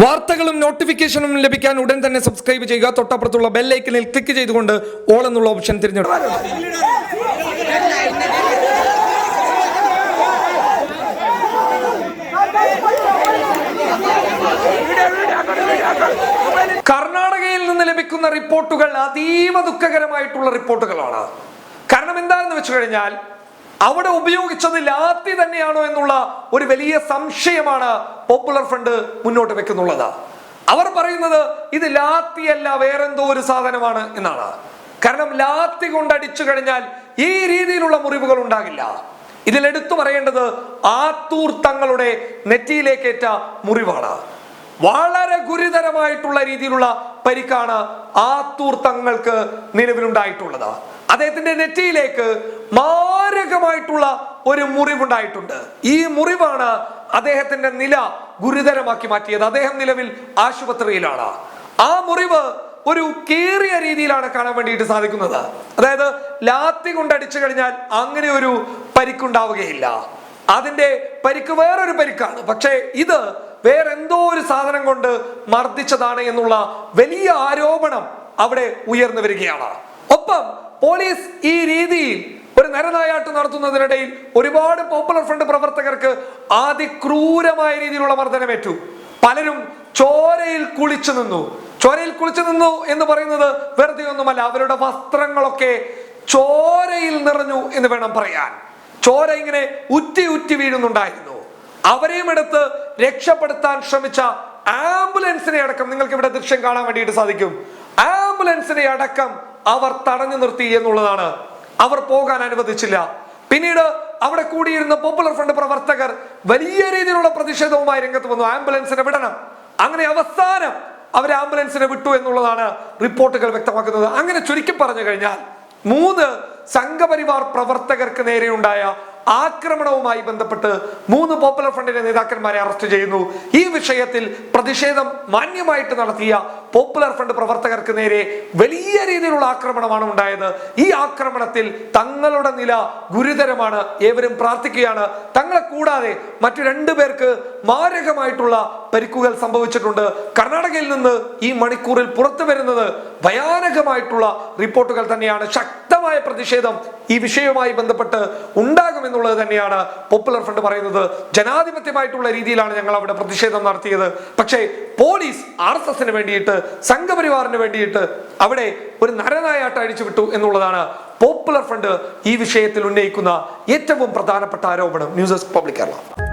വാർത്തകളും നോട്ടിഫിക്കേഷനും ലഭിക്കാൻ ഉടൻ തന്നെ സബ്സ്ക്രൈബ് ചെയ്യുക. തൊട്ടപ്പുറത്തുള്ള ബെല്ലൈക്കനിൽ ക്ലിക്ക് ചെയ്തുകൊണ്ട് ഓൾ എന്നുള്ള ഓപ്ഷൻ തിരഞ്ഞെടുക്കുക. കർണാടകയിൽ നിന്ന് ലഭിക്കുന്ന റിപ്പോർട്ടുകൾ അതീവ ദുഃഖകരമായിട്ടുള്ള റിപ്പോർട്ടുകളാണ്. കാരണം എന്താണെന്ന് വെച്ചു കഴിഞ്ഞാൽ അവിടെ ഉപയോഗിച്ചത് ലാത്തി തന്നെയാണോ എന്നുള്ള ഒരു വലിയ സംശയമാണ് പോപ്പുലർ ഫ്രണ്ട് മുന്നോട്ട് വെക്കുന്നുള്ളത്. അവർ പറയുന്നത് ഇത് ലാത്തിയല്ല വേറെന്തോ ഒരു സാധനമാണ് എന്നാണ്. കാരണം ലാത്തി കൊണ്ട് അടിച്ചു കഴിഞ്ഞാൽ ഈ രീതിയിലുള്ള മുറിവുകൾ ഉണ്ടാകില്ല. ഇതിൽ എടുത്തു പറയേണ്ടത് ആത്തൂർ തങ്ങളുടെ നെറ്റിയിലേക്കേറ്റ മുറിവാണ്. വളരെ ഗുരുതരമായിട്ടുള്ള രീതിയിലുള്ള പരിക്കാണ് ആത്തൂർ തങ്ങൾക്ക് നിലവിലുണ്ടായിട്ടുള്ളത്. അദ്ദേഹത്തിന്റെ നെറ്റിയിലേക്ക് മാരകമായിട്ടുള്ള ഒരു മുറിവുണ്ടായിട്ടുണ്ട്. ഈ മുറിവാണ് അദ്ദേഹത്തിന്റെ നില ഗുരുതരമാക്കി മാറ്റിയത്. അദ്ദേഹം നിലവിൽ ആശുപത്രിയിലാണ്. ആ മുറിവ് ഒരു കീറിയ രീതിയിലാണ് കാണാൻ വേണ്ടിയിട്ട് സാധിക്കുന്നത്. അതായത് ലാത്തി കൊണ്ട് അടിച്ചു കഴിഞ്ഞാൽ അങ്ങനെ ഒരു പരിക്കുണ്ടാവുകയില്ല. അതിന്റെ പരിക്ക് വേറൊരു പരിക്കാണ്. പക്ഷേ ഇത് വേറെന്തോ ഒരു സാധനം കൊണ്ട് മർദ്ദിച്ചതാണ് എന്നുള്ള വലിയ ആരോപണം അവിടെ ഉയർന്നു വരികയാണ്. ഒപ്പം പോലീസ് ഈ രീതിയിൽ ഒരു നരനായാട്ട് നടത്തുന്നതിനിടയിൽ ഒരുപാട് പോപ്പുലർ ഫ്രണ്ട് പ്രവർത്തകർക്ക് അതിക്രൂരമായ രീതിയിലുള്ള മർദ്ദനമേറ്റു. പലരും ചോരയിൽ കുളിച്ചു നിന്നു. ചോരയിൽ കുളിച്ചു നിന്നു എന്ന് പറയുന്നത് വെറുതെ ഒന്നുമല്ല അവരുടെ വസ്ത്രങ്ങളൊക്കെ ചോരയിൽ നിറഞ്ഞു എന്ന് വേണം പറയാൻ. ചോര ഇങ്ങനെ ഉറ്റി ഉറ്റി വീഴുന്നുണ്ടായിരുന്നു. അവരെയും എടുത്ത് രക്ഷപ്പെടുത്താൻ ശ്രമിച്ച ആംബുലൻസിനെ അടക്കം നിങ്ങൾക്ക് ഇവിടെ ദൃശ്യം കാണാൻ വേണ്ടിയിട്ട് സാധിക്കും. ആംബുലൻസിനെ അടക്കം അവർ തടഞ്ഞു നിർത്തി എന്നുള്ളതാണ്. അവർ പോകാൻ അനുവദിച്ചില്ല. പിന്നീട് അവിടെ കൂടിയിരുന്ന പോപ്പുലർ ഫ്രണ്ട് പ്രവർത്തകർ വലിയ രീതിയിലുള്ള പ്രതിഷേധവുമായി രംഗത്ത് വന്നു. ആംബുലൻസിനെ വിടണം. അങ്ങനെ അവസാനം അവർ ആംബുലൻസിനെ വിട്ടു എന്നുള്ളതാണ് റിപ്പോർട്ടുകൾ വ്യക്തമാക്കുന്നത്. അങ്ങനെ ചുരുക്കി പറഞ്ഞു കഴിഞ്ഞാൽ മൂന്ന് സംഘപരിവാർ പ്രവർത്തകർക്ക് നേരെയുണ്ടായ ആക്രമണവുമായി ബന്ധപ്പെട്ട് മൂന്ന് പോപ്പുലർ ഫ്രണ്ടിന്റെ നേതാക്കന്മാരെ അറസ്റ്റ് ചെയ്യുന്നു. ഈ വിഷയത്തിൽ പ്രതിഷേധം മാന്യമായിട്ട് നടത്തിയ പോപ്പുലർ ഫ്രണ്ട് പ്രവർത്തകർക്ക് നേരെ വലിയ രീതിയിലുള്ള ആക്രമണമാണ് ഉണ്ടായത്. ഈ ആക്രമണത്തിൽ തങ്ങളുടെ നില ഗുരുതരമാണ്. ഏവരും പ്രാർത്ഥിക്കുകയാണ്. തങ്ങളെ കൂടാതെ മറ്റു രണ്ടു പേർക്ക് മാരകമായിട്ടുള്ള പരിക്കുകൾ സംഭവിച്ചിട്ടുണ്ട്. കർണാടകയിൽ നിന്ന് ഈ മണിക്കൂറിൽ പുറത്തു വരുന്നത് ഭയാനകമായിട്ടുള്ള റിപ്പോർട്ടുകൾ തന്നെയാണ്. ശക്തമായ പ്രതിഷേധം ഈ വിഷയവുമായി ബന്ധപ്പെട്ട് ഉണ്ടാകുമെന്നുള്ളത് തന്നെയാണ് പോപ്പുലർ ഫ്രണ്ട് പറയുന്നത്. ജനാധിപത്യമായിട്ടുള്ള രീതിയിലാണ് ഞങ്ങൾ അവിടെ പ്രതിഷേധം നടത്തിയത്. പക്ഷേ പോലീസ് ആർ എസ് എസിന് വേണ്ടിയിട്ട് സംഘപരിവാറിന് വേണ്ടിയിട്ട് അവിടെ ഒരു നരനായാട്ട് അഴിച്ചു വിട്ടു എന്നുള്ളതാണ് പോപ്പുലർ ഫ്രണ്ട് ഈ വിഷയത്തിൽ ഉന്നയിക്കുന്ന ഏറ്റവും പ്രധാനപ്പെട്ട ആരോപണം. News desk public Kerala.